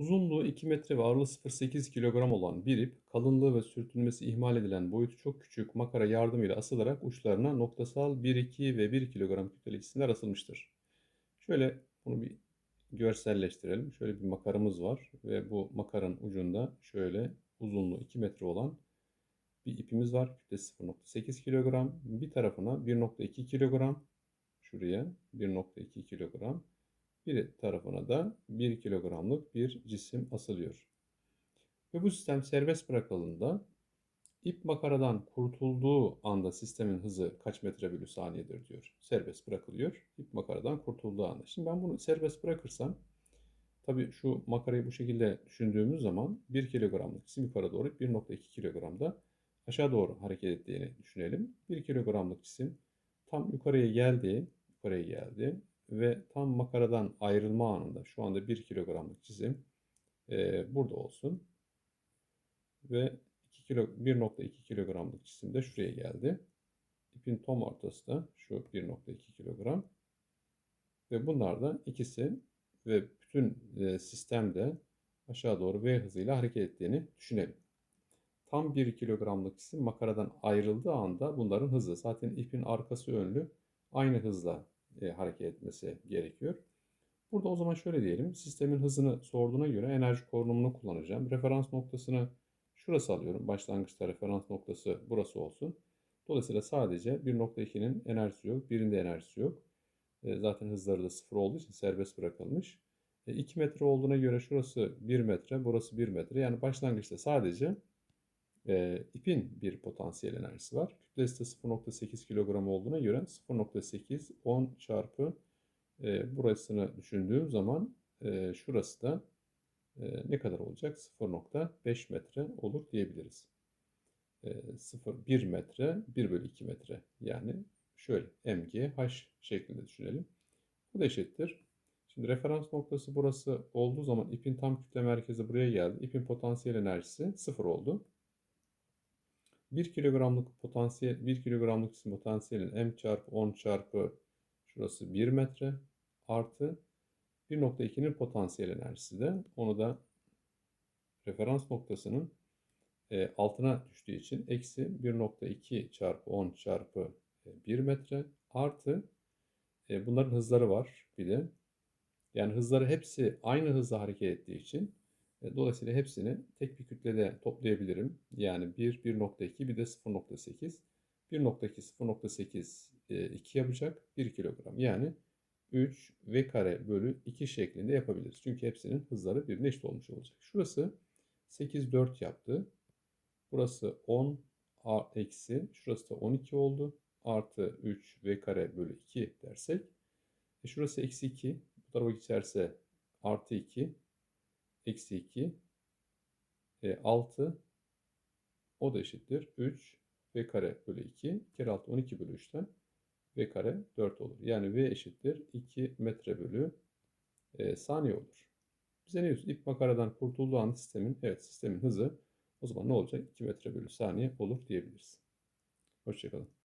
Uzunluğu 2 metre ve ağırlığı 0.8 kilogram olan bir ip, kalınlığı ve sürtünmesi ihmal edilen boyutu çok küçük makara yardımıyla asılarak uçlarına noktasal 1, 2 ve 1 kilogram kütleli cisimler asılmıştır. Şöyle bunu bir görselleştirelim. Şöyle bir makaramız var ve bu makaranın ucunda şöyle uzunluğu 2 metre olan bir ipimiz var. Kütlesi 0.8 kilogram. Bir tarafına 1.2 kilogram. Şuraya 1.2 kilogram. Bir tarafına da 1 kilogramlık bir cisim asılıyor. Ve bu sistem serbest bırakıldığında ip makaradan kurtulduğu anda sistemin hızı kaç metre bölü saniyedir diyor. Serbest bırakılıyor. İp makaradan kurtulduğu anda. Şimdi ben bunu serbest bırakırsam tabii şu makarayı bu şekilde düşündüğümüz zaman 1 kilogramlık cisim yukarı doğru 1.2 kilogramda aşağı doğru hareket ettiğini düşünelim. 1 kilogramlık cisim tam yukarıya geldi, yukarıya geldi ve tam makaradan ayrılma anında şu anda 1 kilogramlık cisim e, burada olsun ve 2 kilo 1.2 kilogramlık cisim de şuraya geldi. İpin tam ortası da şu 1.2 kilogram ve bunlar da ikisi ve bütün e, sistemde aşağı doğru V hızıyla hareket ettiğini düşünelim. Tam 1 kilogramlık cisim makaradan ayrıldığı anda bunların hızı zaten ipin arkası önlü aynı hızla e, hareket etmesi gerekiyor. Burada o zaman şöyle diyelim. Sistemin hızını sorduğuna göre enerji korunumunu kullanacağım. Referans noktasını şurası alıyorum. Başlangıçta referans noktası burası olsun. Dolayısıyla sadece 1.2'nin enerjisi yok. Birinde enerjisi yok. E, zaten hızları da sıfır olduğu için serbest bırakılmış. E, 2 metre olduğuna göre şurası 1 metre, burası 1 metre. Yani başlangıçta sadece e, ipin bir potansiyel enerjisi var. Kütlesi de 0.8 kilogram olduğuna göre 0.8 10 çarpı e, burasını düşündüğüm zaman e, şurası da e, ne kadar olacak? 0.5 metre olur diyebiliriz. E, 0, 1 metre 1 bölü 2 metre yani şöyle mgh şeklinde düşünelim. Bu da eşittir. Şimdi referans noktası burası olduğu zaman ipin tam kütle merkezi buraya geldi. İpin potansiyel enerjisi 0 oldu. 1 kilogramlık potansiyel 1 kilogramlık potansiyelin m çarpı 10 çarpı şurası 1 metre artı 1.2'nin potansiyel enerjisi de onu da referans noktasının e, altına düştüğü için eksi 1.2 çarpı 10 çarpı 1 e, metre artı e, bunların hızları var bir de. Yani hızları hepsi aynı hızla hareket ettiği için dolayısıyla hepsini tek bir kütlede toplayabilirim. Yani 1, 1.2 bir de 0.8. 1.2, 0.8 2 yapacak 1 kilogram. Yani 3 v kare bölü 2 şeklinde yapabiliriz. Çünkü hepsinin hızları birbirine eşit olmuş olacak. Şurası 8, 4 yaptı. Burası 10 a eksi. Şurası da 12 oldu. Artı 3 v kare bölü 2 dersek. E şurası eksi 2. Bu tarafa geçerse artı 2 eksi 2 e, 6 o da eşittir 3 v kare bölü 2 kere 6 12 bölü 3'ten v kare 4 olur. Yani v eşittir 2 metre bölü e, saniye olur. Bize ne diyorsun? İp makaradan kurtulduğu an sistemin evet sistemin hızı o zaman ne olacak? 2 metre bölü saniye olur diyebiliriz. Hoşçakalın.